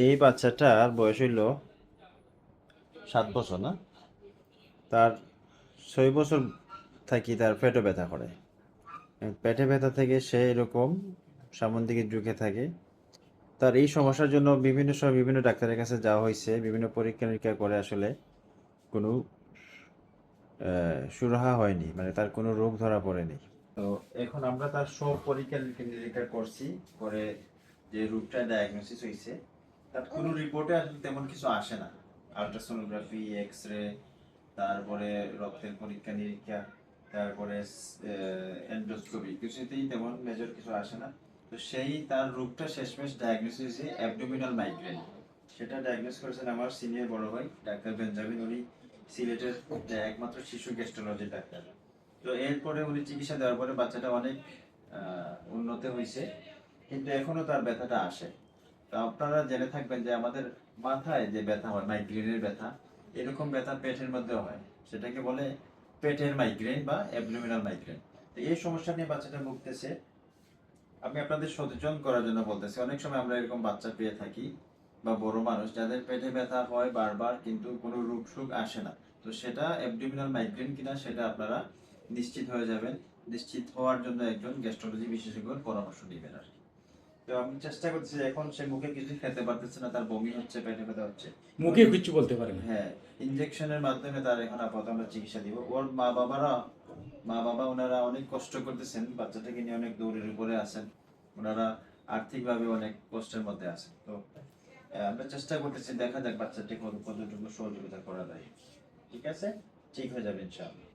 এই বাচ্চাটার বয়স হইল সাত বছর, না? তার ছয় বছর থাকি তার পেটে ব্যথা করে। পেটে ব্যথা থেকে সে এরকম সামন দিকে ঝুঁকে থাকে। তার এই সমস্যার জন্য বিভিন্ন সময় বিভিন্ন ডাক্তারের কাছে যাওয়া হয়েছে, বিভিন্ন পরীক্ষা নিরীক্ষা করে আসলে কোনো সুরাহা হয়নি মানে তার কোনো রোগ ধরা পড়েনি। তো এখন আমরা তার সব পরীক্ষা নিরীক্ষা করছি, করে যে রোগটা ডায়াগনোসিস হয়েছে কোনো রিপোর্টে আসলে তেমন কিছু আসে না। আলট্রাসোনোগ্রাফি এক্স রে তারপরে রক্তের পরীক্ষা, নিরীক্ষা, তারপরে এন্ডোস্কোপি কিছুতেই তেমন মেজর কিছু আসে না। তো সেই তার রোগটা শেষমেশ ডায়াগনোসিস হয়েছে অ্যাবডোমিনাল মাইগ্রেন সেটা ডায়াগনোস করেছেন আমার সিনিয়র বড় ভাই, ডাক্তার বেঞ্জামিন। উনি সিলেটের একমাত্র শিশু গ্যাস্ট্রোলজি ডাক্তার। তো এরপরে উনি চিকিৎসা দেওয়ার পরে বাচ্চাটা অনেক উন্নত হয়েছে। কিন্তু এখনও তার ব্যথাটা আসে। আপনারা জেনে থাকবেন যে আমাদের মাথায় যে ব্যথা হয় মাইগ্রেনের ব্যথা, এরকম ব্যথা পেটের মধ্যে হয়। সেটাকে বলে পেটের মাইগ্রেন বা অ্যাবডোমিনাল মাইগ্রেন তো এই সমস্যা নিয়ে বাচ্চাটা ভুগতেছে। আমি আপনাদের সচেতন করার জন্য বলতেছি, অনেক সময় আমরা এরকম বাচ্চা পেয়ে থাকি বা বড় মানুষ, যাদের পেটে ব্যথা হয় বারবার কিন্তু কোনো রোগ সুখ আসে না। তো সেটা অ্যাবডোমিনাল মাইগ্রেন কিনা সেটা আপনারা নিশ্চিত হয়ে যাবেন। নিশ্চিত হওয়ার জন্য একজন গ্যাস্ট্রোলজি বিশেষজ্ঞর পরামর্শ নেবেন আর কি। তো আমি চেষ্টা করছি যে এখন সে মুখে কিছু খেতে পারতেছে না তার বমি হচ্ছে পেটে ব্যথা হচ্ছে। মুখে কিছু বলতে পারে না। হ্যাঁ ইনজেকশনের মাধ্যমে তার এখন আপাতত আমরা চিকিৎসা দিব। ওর মা বাবারা মা বাবা ওনারা অনেক কষ্ট করতেছেন বাচ্চাটাকে নিয়ে অনেক দৌড়ের উপরে আছেন। ওনারা আর্থিকভাবে অনেক কষ্টের মধ্যে আছেন। তো আমরা চেষ্টা করতেছি দেখা যাক বাচ্চাটি কতটুকু সহযোগিতা করা যায়। ঠিক আছে? ঠিক হয়ে যাবে ইনশাআল্লাহ।